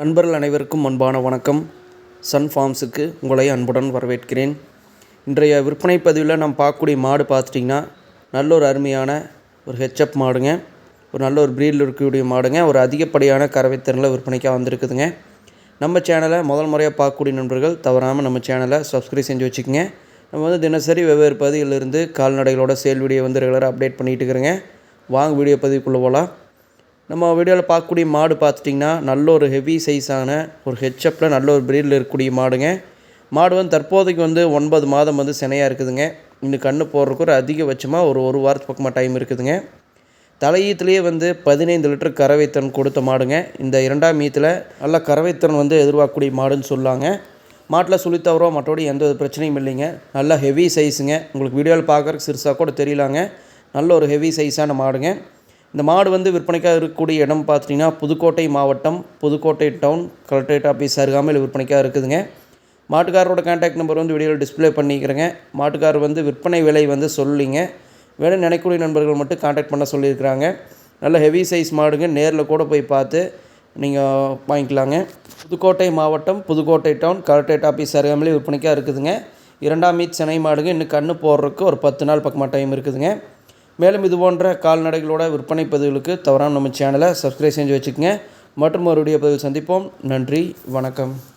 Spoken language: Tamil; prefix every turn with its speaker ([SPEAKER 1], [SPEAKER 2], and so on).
[SPEAKER 1] நண்பர்கள் அனைவருக்கும் அன்பான வணக்கம். சன் ஃபார்ம்ஸுக்கு உங்களை அன்புடன் வரவேற்கிறேன். இன்றைய விற்பனை பதிவில் நாம் பார்க்கக்கூடிய மாடு பார்த்துட்டிங்கன்னா நல்ல ஒரு அருமையான ஒரு ஹெச்அப் மாடுங்க. ஒரு நல்ல ஒரு ப்ரீடில் இருக்கக்கூடிய மாடுங்க. ஒரு அதிகப்படியான கறவைத்திறனில் விற்பனைக்காக வந்திருக்குதுங்க. நம்ம சேனலை முதல் முறையாக பார்க்கக்கூடிய நண்பர்கள் தவறாமல் நம்ம சேனலை சப்ஸ்கிரைப் செஞ்சு வச்சுக்கோங்க. நம்ம வந்து தினசரி வெவ்வேறு பகுதிகளிலிருந்து கால்நடைகளோட சேல் வீடியோ வந்து ரெகுலராக அப்டேட் பண்ணிகிட்டு இருக்கிறேங்க. வாங்க வீடியோ பதிவுக்குள்ளே போகலாம். நம்ம வீடியோவில் பார்க்கக்கூடிய மாடு பார்த்துட்டிங்கன்னா நல்ல ஒரு ஹெவி சைஸான ஒரு ஹெச்அப்பில் நல்ல ஒரு பிரீடில் இருக்கக்கூடிய மாடுங்க. மாடு வந்து தற்போதைக்கு வந்து ஒன்பது மாதம் வந்து சினையாக இருக்குதுங்க. இன்னும் கண்ணு போடுறதுக்கு ஒரு அதிகபட்சமாக ஒரு ஒரு வாரத்து பக்கமாக டைம் இருக்குதுங்க. தலையீத்துலேயே வந்து பதினைந்து லிட்டர் கறவைத்திறன் கொடுத்த மாடுங்க. இந்த இரண்டாம் ஈத்தில் நல்ல கறவைத்திறன் வந்து எதிர்பார்க்கக்கூடிய மாடுன்னு சொல்லாங்க. மாட்டில் சுழித்தவரோ மற்றபடி எந்த ஒரு பிரச்சனையும் இல்லைங்க. நல்ல ஹெவி சைஸுங்க உங்களுக்கு வீடியோவில் பார்க்குறக்கு சிறுசாக கூட தெரியலாங்க. நல்ல ஒரு ஹெவி சைஸான மாடுங்க. இந்த மாடு வந்து விற்பனைக்காக இருக்கக்கூடிய இடம் பார்த்துட்டிங்கன்னா புதுக்கோட்டை மாவட்டம் புதுக்கோட்டை டவுன் கலெக்டரேட் ஆஃபீஸ் அருகாமையில் விற்பனைக்காக இருக்குதுங்க. மாட்டுக்காரரோட கான்டாக்ட் நம்பர் வந்து வீடியோவில் டிஸ்ப்ளே பண்ணிக்கிறேங்க. மாட்டுக்காரர் வந்து விற்பனை விலை வந்து சொல்லிங்க. வேணும் நினைக்கூடிய நண்பர்கள் மட்டும் கான்டாக்ட் பண்ண சொல்லியிருக்கிறாங்க. நல்ல ஹெவி சைஸ் மாடுங்க. நேரில் கூட போய் பார்த்து நீங்கள் வாங்கிக்கலாங்க. புதுக்கோட்டை மாவட்டம் புதுக்கோட்டை டவுன் கலெக்டரேட் ஆஃபீஸ் அருகாமையில் விற்பனைக்காக இருக்குதுங்க. இரண்டாம் மீட் சென்னை மாடுங்க. இன்னும் கன்று போடுறதுக்கு ஒரு பத்து நாள் பக்கமாக டைம் இருக்குதுங்க. மேலும் இது போன்ற கால்நடைகளோட விற்பனை பதிவுகளுக்கு தவறான நம்ம சேனலை சப்ஸ்கிரைப் செஞ்சு வச்சுக்கோங்க. மற்றும் ஒரு வீடியோ பதிவில் சந்திப்போம். நன்றி. வணக்கம்.